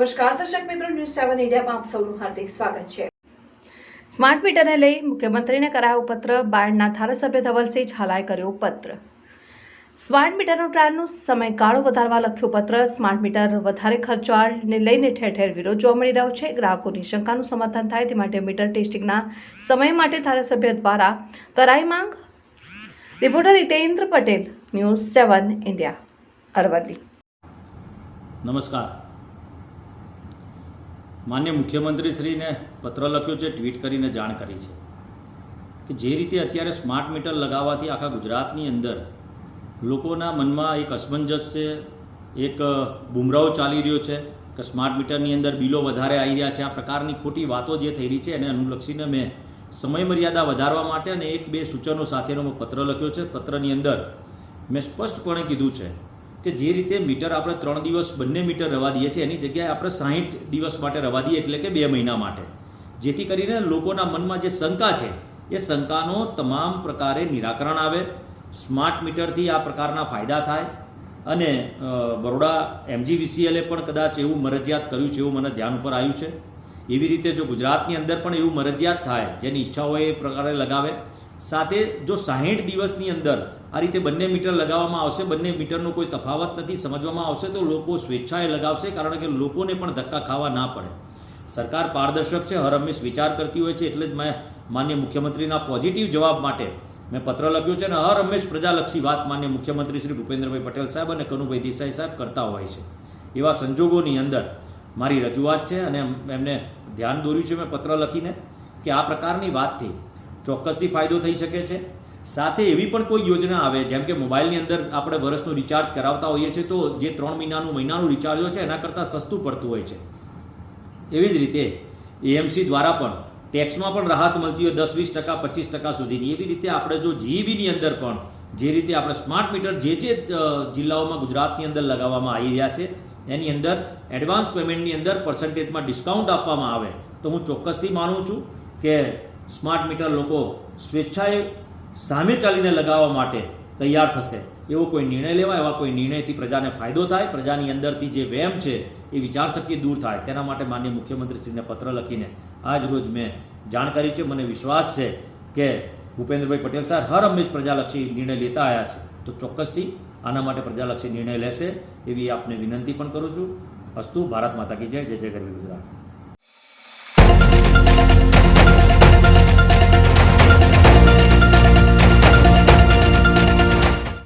નમસ્કાર. દર્શક મિત્રો ન્યૂઝ સેવન ઇન્ડિયામાં આપ સૌનું હાર્દિક સ્વાગત છે. સ્માર્ટ મીટરને લઈ મુખ્યમંત્રીને કરાયો પત્ર બાળના ધારાસભ્ય ધવલસિંહ ઝાલાએ કર્યો પત્ર. સ્માર્ટ મીટરનો ટ્રાયલનો સમયગાળો વધારવા લખ્યો પત્ર. સ્માર્ટ મીટર વધારે ખર્ચાળને લઈને ઠેર ઠેર વિરોધ જોવા મળી રહ્યો છે. ગ્રાહકોની શંકાનું સમાધાન થાય તે માટે મીટર ટેસ્ટિંગના સમય માટે ધારાસભ્ય દ્વારા કરાઈ માંગ. Reporter Hitendra Patel news seven India Aravalli. નમસ્કાર. માન્ય મુખ્યમંત્રીશ્રીને પત્ર લખ્યો છે, ટ્વીટ કરીને જાણ કરી છે કે જે રીતે અત્યારે સ્માર્ટ મીટર લગાવવાથી આખા ગુજરાતની અંદર લોકોના મનમાં એક અસમંજસ છે એક બુમરાહો ચાલી રહ્યો છે કે સ્માર્ટ મીટરની અંદર બિલો વધારે આવી રહ્યા છે. આ પ્રકારની ખોટી વાતો જે થઈ રહી છે, એને અનુલક્ષીને મેં સમય મર્યાદા વધારવા માટે અને એક બે સૂચનો સાથેનો મેં પત્ર લખ્યો છે. પત્રની અંદર મેં સ્પષ્ટપણે કીધું છે કે જે રીતે મીટર આપણે ત્રણ દિવસ બંને મીટર રવા દઈએ છીએ, એની જગ્યાએ આપણે સાહીઠ દિવસ માટે રવા દઈએ, એટલે કે બે મહિના માટે. જેથી કરીને લોકોના મનમાં જે શંકા છે, એ શંકાનો તમામ પ્રકારે નિરાકરણ આવે. સ્માર્ટ મીટરથી આ પ્રકારના ફાયદા થાય. અને બરોડા એમજીવીસીએલે પણ કદાચ એવું મરજિયાત કર્યું છે એવું મને ધ્યાન ઉપર આવ્યું છે. એવી રીતે જો ગુજરાતની અંદર પણ એવું મરજિયાત થાય, જેની ઈચ્છા હોય એ પ્રકારે લગાવે સાથે જો સાહીઠ દિવસની અંદર આ રીતે બંને મીટર લગાવવામાં આવશે, બંને મીટરનો કોઈ તફાવત નથી, સમજવામાં આવશે તો લોકો સ્વેચ્છાએ લગાવશે કારણ કે લોકોને પણ ધક્કા ખાવા ના પડે. સરકાર પારદર્શક છે, હર હંમેશ વિચાર કરતી હોય છે, એટલે જ મેં માન્ય મુખ્યમંત્રીના પોઝિટિવ જવાબ માટે મેં પત્ર લખ્યો છે અને હર હંમેશ પ્રજાલક્ષી વાત માન્ય મુખ્યમંત્રી શ્રી ભૂપેન્દ્રભાઈ પટેલ સાહેબ અને કનુભાઈ દેસાઈ સાહેબ કરતા હોય છે. એવા સંજોગોની અંદર મારી રજૂઆત છે અને એમને ધ્યાન દોર્યું છે, મેં પત્ર લખીને કે આ પ્રકારની વાતથી ચોક્કસથી ફાયદો થઈ શકે છે. સાથે એવી પણ કોઈ યોજના આવે, જેમ કે મોબાઈલની અંદર આપણે વર્ષનું રિચાર્જ કરાવતા હોઈએ છીએ, તો જે ત્રણ મહિનાનું મહિનાનું રિચાર્જ હોય છે, એના કરતાં સસ્તું પડતું હોય છે. એવી જ રીતે એએમસી દ્વારા પણ ટેક્સમાં પણ રાહત મળતી હોય દસ, વીસ ટકા, પચીસ ટકા સુધીની. એવી રીતે આપણે જો જીઈબીની અંદર પણ જે રીતે આપણે સ્માર્ટ મીટર જે જે જિલ્લાઓમાં ગુજરાતની અંદર લગાવવામાં આવી રહ્યા છે, એની અંદર એડવાન્સ પેમેન્ટની અંદર પર્સન્ટેજમાં ડિસ્કાઉન્ટ આપવામાં આવે, તો હું ચોક્કસથી માનું છું કે સ્માર્ટ મીટર લોકો સ્વેચ્છાએ સામે ચાલીને લગાવવા માટે તૈયાર થશે. એવો કોઈ નિર્ણય લેવાય, એવા કોઈ નિર્ણયથી પ્રજાને ફાયદો થાય, પ્રજાની અંદરથી જે વહેમ છે એ વિચારશક્તિ દૂર થાય. તેના માટે માન્ય મુખ્યમંત્રીશ્રીને પત્ર લખીને આજ રોજ મેં જાણ કરી છે, મને વિશ્વાસ છે કે ભૂપેન્દ્રભાઈ પટેલ સાહેબ હર હંમેશ પ્રજાલક્ષી નિર્ણય લેતા આવ્યા છે. તો ચોક્કસથી આના માટે પ્રજાલક્ષી નિર્ણય લેશે એવી આપને વિનંતી પણ કરું છું. અસ્તુ, ભારત માતા કી જય જય જય ગરવી